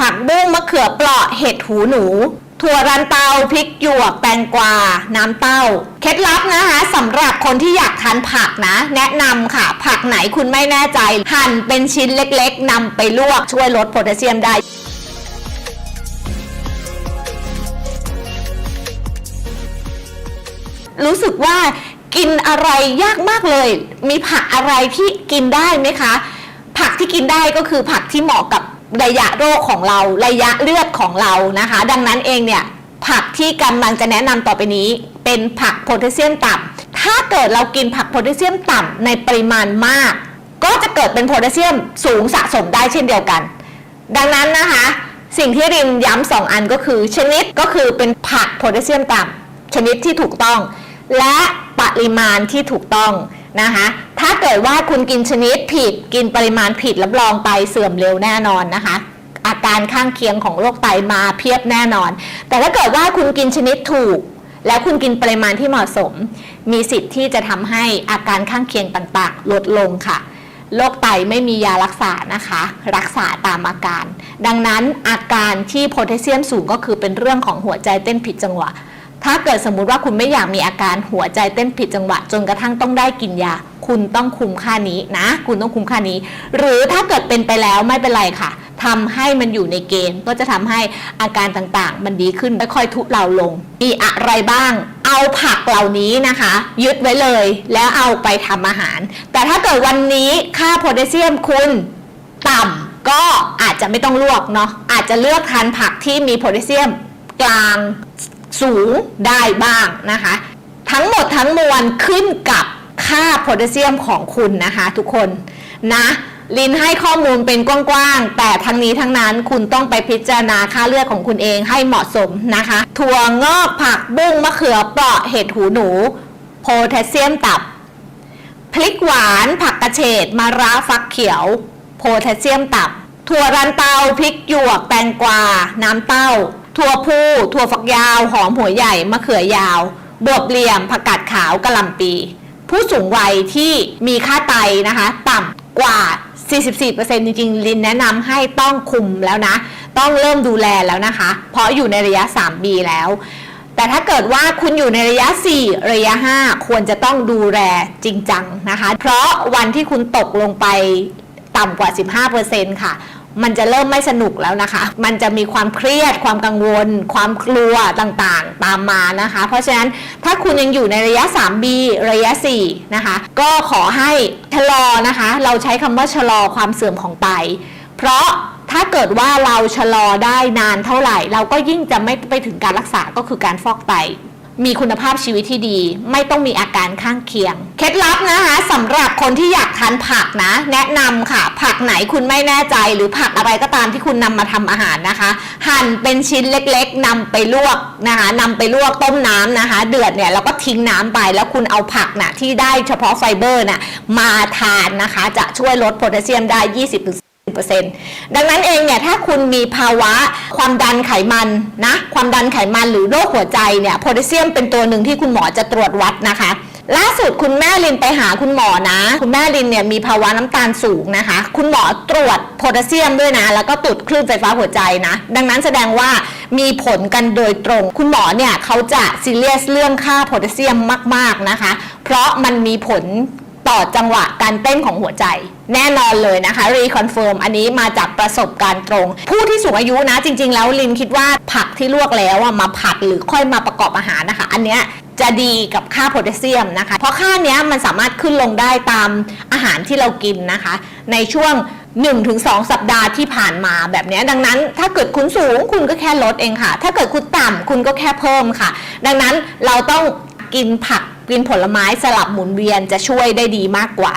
ผักบุ้งมะเขือเปราะเห็ดหูหนู ถั่วรันเตาพริกหยวกแตงกวา น้ำเต้า เคล็ดลับนะคะสำหรับคนที่อยากทานผักนะ แนะนำค่ะ ผักไหนคุณไม่แน่ใจ หั่นเป็นชิ้นเล็กๆนำไปลวกช่วยลดโพแทสเซียมได้รู้สึกว่ากินอะไรยากมากเลย มีผักอะไรที่กินได้ไหมคะ ผักที่กินได้ก็คือผักที่เหมาะกับ ระยะโรคของเราระยะเลือดของเรานะคะ ดังนั้นเองเนี่ยผักที่กำลังจะแนะนำต่อไปนี้ เป็นผักโพแทสเซียมต่ำถ้าเกิดเรากินผักโพแทสเซียมต่ำในปริมาณมาก ก็จะเกิดเป็นโพแทสเซียมสูงสะสมได้เช่นเดียวกัน ดังนั้นนะคะ สิ่งที่รินย้ำสองอันก็คือชนิดก็คือเป็นผักโพแทสเซียมต่ำชนิดที่ถูกต้อง และปริมาณที่ถูกต้อง นะคะ ถ้าเกิดว่าคุณกินชนิดผิดกินปริมาณผิดรับรองไตเสื่อมเร็วแน่นอนนะคะ อาการข้างเคียงของโรคไตมาเพียบแน่นอน แต่ถ้าเกิดว่าคุณกินชนิดถูก แล้วคุณกินปริมาณที่เหมาะสม มีสิทธิ์ที่จะทำให้อาการข้างเคียงต่างๆ ลดลงค่ะโรคไตไม่มียารักษานะคะ รักษาตามอาการ ดังนั้นอาการที่โพแทสเซียมสูงก็คือเป็นเรื่องของหัวใจเต้นผิดจังหวะ ถ้าเกิดสมมุติว่าคุณไม่อยากมีอาการหัวใจเต้นผิดจังหวะ จนกระทั่งต้องได้กินยา คุณต้องคุมค่านี้นะ คุณต้องคุมค่านี้ หรือถ้าเกิดเป็นไปแล้วไม่เป็นไรค่ะทำให้มันอยู่ในเกณฑ์ก็จะทำให้อาการต่างๆ มันดีขึ้นค่อยๆทุเลาลง มีอะไรบ้าง เอาผักเหล่านี้นะคะ ยึดไว้เลย แล้วเอาไปทำอาหาร แต่ถ้าเกิดวันนี้ค่าโพแทสเซียมคุณต่ำก็อาจจะไม่ต้องลวกเนาะอาจจะเลือกทานผักที่มีโพแทสเซียมกลาง สูงได้บ้างนะคะ ทั้งหมดทั้งมวลขึ้นกับค่าโพแทสเซียมของคุณนะคะ ทุกคนนะลินให้ข้อมูลเป็นกว้างๆ แต่ทั้งนี้ทั้งนั้นคุณต้องไปพิจารณาค่าเลือดของคุณเองให้เหมาะสมนะคะ ถั่วงอกผักบุ้งมะเขือเปราะเห็ดหูหนู โพแทสเซียมต่ำพริกหวานผักกระเฉดมะระฟักเขียว โพแทสเซียมต่ำถั่วรันเตาพริกหยวกแตงกวา น้ำเต้า ถั่วพูถั่วฝักยาว หอมหัวใหญ่ มะเขือยาว บวบเหลี่ยม ผักกาดขาวกะหล่ำปี ผู้สูงวัยที่มีค่าไตนะคะ ต่ำกว่า 44%จริงๆ ลินแนะนำให้ต้องคุมแล้วนะ ต้องเริ่มดูแลแล้วนะคะ เพราะอยู่ในระยะ 3B แล้ว แต่ถ้าเกิดว่าคุณอยู่ในระยะ 4 ระยะ 5 ควรจะต้องดูแลจริงจังนะคะ เพราะวันที่คุณตกลงไปต่ำกว่า 15%ค่ะ มันจะเริ่มไม่สนุกแล้วนะคะ มันจะมีความเครียด ความกังวล ความกลัวต่างๆ ตามมานะคะ เพราะฉะนั้นถ้าคุณยังอยู่ในระยะ 3B ระยะ 4 นะคะ ก็ขอให้ชะลอนะคะ เราใช้คำว่าชะลอความเสื่อมของไต เพราะถ้าเกิดว่าเราชะลอได้นานเท่าไหร่ เราก็ยิ่งจะไม่ไปถึงการรักษาก็คือการฟอกไต มีคุณภาพชีวิตที่ดี ไม่ต้องมีอาการข้างเคียง เคล็ดลับนะคะสำหรับคนที่อยากทานผักนะ แนะนำค่ะ ผักไหนคุณไม่แน่ใจ หรือผักอะไรก็ตามที่คุณนำมาทำอาหารนะคะ หั่นเป็นชิ้นเล็กๆนำไปลวกนะคะนำไปลวกต้มน้ำนะคะ เดือดเนี่ยเราก็ทิ้งน้ำไปแล้วคุณเอาผักนะที่ได้เฉพาะไฟเบอร์น่ะมาทานนะคะ จะช่วยลดโพแทสเซียมได้ 20 ดังนั้นเองเนี่ยถ้าคุณมีภาวะความดันไขมันนะความดันไขมันหรือโรคหัวใจเนี่ยโพแทสเซียมเป็นตัวหนึ่งที่คุณหมอจะตรวจวัดนะคะล่าสุดคุณแม่ลินไปหาคุณหมอนะ คุณแม่ลินเนี่ยมีภาวะน้ำตาลสูงนะคะ คุณหมอตรวจโพแทสเซียมด้วยนะ แล้วก็ตรวจคลื่นไฟฟ้าหัวใจนะ ดังนั้นแสดงว่ามีผลกันโดยตรง คุณหมอเนี่ยเขาจะซีเรียสเรื่องค่าโพแทสเซียมมาก ๆนะคะ เพราะมันมีผลต่อจังหวะการเต้นของหัวใจ แน่นอนเลยนะคะรีคอนเฟิร์มอันนี้มาจากประสบการณ์ตรง ผู้ที่สูงอายุนะ จริง ๆ แล้วลินคิดว่าผักที่ลวกแล้วมาผัดหรือค่อยมาประกอบอาหารนะคะ อันเนี้ยจะดีกับค่าโพแทสเซียมนะคะ เพราะค่าเนี้ยมันสามารถขึ้นลงได้ตามอาหารที่เรากินนะคะ ในช่วง 1-2 สัปดาห์ที่ผ่านมาแบบเนี้ยดังนั้นถ้าเกิดคุณสูงคุณก็แค่ลดเองค่ะ ถ้าเกิดคุณต่ำคุณก็แค่เพิ่มค่ะ ดังนั้นเราต้องกินผักกินผลไม้สลับหมุนเวียนจะช่วยได้ดีมากกว่า